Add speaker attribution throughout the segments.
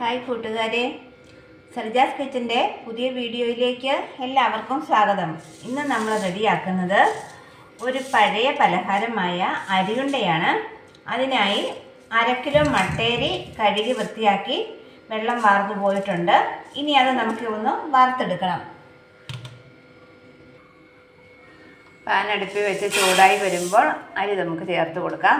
Speaker 1: Hi കൂട്ടുകാരെ. സർജാസ് കിച്ചന്റെ പുതിയ വീഡിയോയിലേക്ക് എല്ലാവർക്കും സ്വാഗതം. ഇന്ന് നമ്മൾ റെഡിയാക്കുന്നത് ഒരു പഴയ പലഹാരമായ അരിയുണ്ടയാണ്. അതിനായി അര കിലോ മട്ടേരി കഴുകി വൃത്തിയാക്കി വെള്ളം വാർന്നു പോയിട്ടുണ്ട്. ഇനി അത് നമുക്ക് ഒന്ന് വാർത്തെടുക്കണം പാൻ വെച്ച് ചൂടായി വരുമ്പോൾ അരി നമുക്ക് ചേർത്ത് കൊടുക്കാം.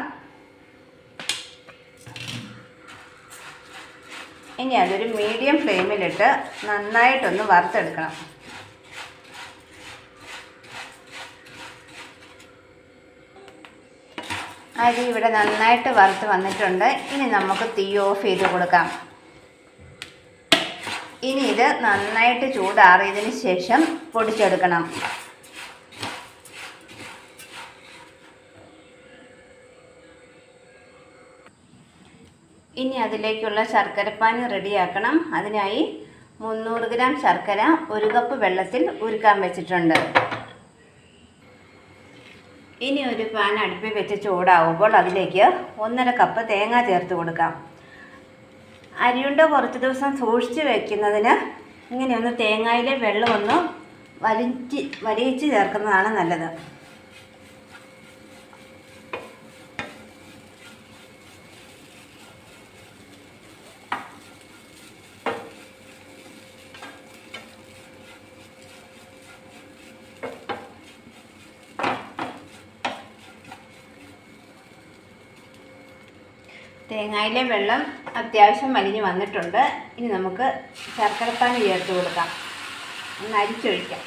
Speaker 1: ഇനി അതൊരു മീഡിയം ഫ്ലെയിമിലിട്ട് നന്നായിട്ടൊന്ന് വറുത്തെടുക്കണം. അരി ഇവിടെ നന്നായിട്ട് വറുത്ത് വന്നിട്ടുണ്ട്. ഇനി നമുക്ക് തീ ഓഫ് ചെയ്ത് കൊടുക്കാം. ഇനി ഇത് നന്നായിട്ട് ചൂടാറിയതിന് ശേഷം പൊടിച്ചെടുക്കണം. ഇനി അതിലേക്കുള്ള ശർക്കരപ്പാനി റെഡിയാക്കണം. അതിനായി മുന്നൂറ് ഗ്രാം ശർക്കര ഒരു കപ്പ് വെള്ളത്തിൽ ഉരുക്കാൻ വെച്ചിട്ടുണ്ട്. ഇനി ഒരു പാൻ അടുപ്പിൽ വെച്ച് ചൂടാവുമ്പോൾ അതിലേക്ക് ഒന്നര കപ്പ് തേങ്ങ ചേർത്ത് കൊടുക്കാം. അരിയുണ്ട കുറച്ച് ദിവസം സൂക്ഷിച്ച് വെക്കുന്നതിന് ഇങ്ങനെയൊന്ന് തേങ്ങയിലെ വെള്ളമൊന്ന് വലിച്ച് വലിയിച്ച് ചേർക്കുന്നതാണ് നല്ലത്. തേങ്ങയിലെ വെള്ളം അത്യാവശ്യം വലിഞ്ഞ് വന്നിട്ടുണ്ട്. ഇനി നമുക്ക് ശർക്കരപ്പാനി ചേർത്ത് കൊടുക്കാം. ഒന്ന് അരിച്ചൊഴിക്കാം.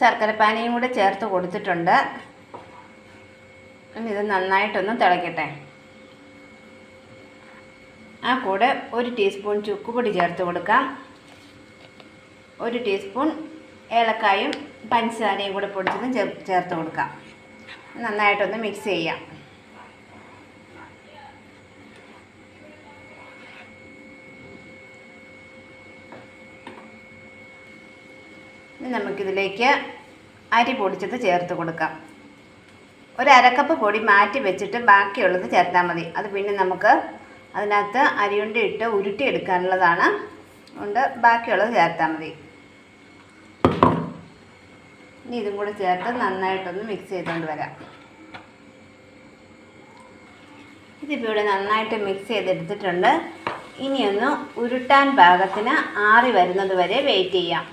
Speaker 1: ശർക്കരപ്പാനിയും കൂടെ ചേർത്ത് കൊടുത്തിട്ടുണ്ട്. ഇത് നന്നായിട്ടൊന്ന് തിളയ്ക്കട്ടെ ആ കൂടെ ഒരു ടീസ്പൂൺ ചുക്കുപൊടി ചേർത്ത് കൊടുക്കാം. ഒരു ടീസ്പൂൺ ഏലക്കായും പഞ്ചസാരയും കൂടെ പൊടിച്ചതും ചേർത്ത് കൊടുക്കാം. നന്നായിട്ടൊന്ന് മിക്സ് ചെയ്യാം. നമുക്കിതിലേക്ക് അരി പൊടിച്ചത് ചേർത്ത് കൊടുക്കാം. ഒരു അരക്കപ്പ് പൊടി മാറ്റി വെച്ചിട്ട് ബാക്കിയുള്ളത് ചേർത്താൽ മതി. അത് പിന്നെ നമുക്ക് അതിനകത്ത് അരിയുണ്ട ഇട്ട് ഉരുട്ടി എടുക്കാനുള്ളതാണ്. അതുകൊണ്ട് ബാക്കിയുള്ളത് ചേർത്താൽ മതി. ഇനി ഇതും കൂടെ ചേർത്ത് നന്നായിട്ടൊന്ന് മിക്സ് ചെയ്തുകൊണ്ട് വരാം. ഇതിപ്പോൾ ഇവിടെ നന്നായിട്ട് മിക്സ് ചെയ്തെടുത്തിട്ടുണ്ട്. ഇനിയൊന്ന് ഉരുട്ടാൻ പാകത്തിന് ആറി വരുന്നത് വരെ വെയിറ്റ് ചെയ്യാം.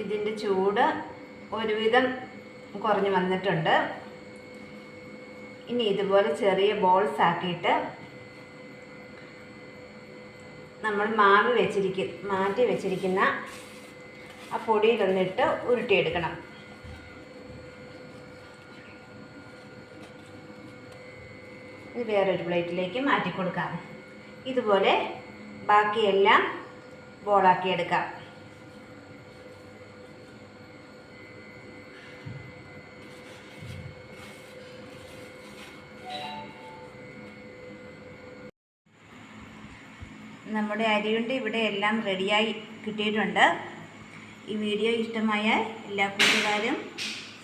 Speaker 1: ഇതിന്റെ ചൂട് ഒരുവിധം കുറഞ്ഞു വന്നിട്ടുണ്ട്. ഇനി ഇതുപോലെ ചെറിയ ബോൾസ് ആക്കിയിട്ട് നമ്മൾ മാവ് വെച്ചിരിക്ക മാറ്റി വെച്ചിരിക്കുന്ന ആ പൊടിയിലൊന്നിട്ട് ഉരുട്ടിയെടുക്കണം. ഇത് വേറൊരു പ്ലേറ്റിലേക്ക് മാറ്റി കൊടുക്കാം ഇതുപോലെ ബാക്കിയെല്ലാം ബോളാക്കിയെടുക്കാം നമ്മുടെ അരിയുണ്ട്. ഇവിടെ എല്ലാം റെഡിയായി കിട്ടിയിട്ടുണ്ട്. ഈ വീഡിയോ ഇഷ്ടമായാൽ എല്ലാ കൂട്ടുകാരും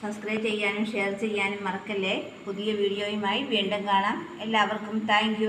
Speaker 1: സബ്സ്ക്രൈബ് ചെയ്യാനും ഷെയർ ചെയ്യാനും മറക്കല്ലേ. പുതിയ വീഡിയോയുമായി വീണ്ടും കാണാം. എല്ലാവർക്കും താങ്ക്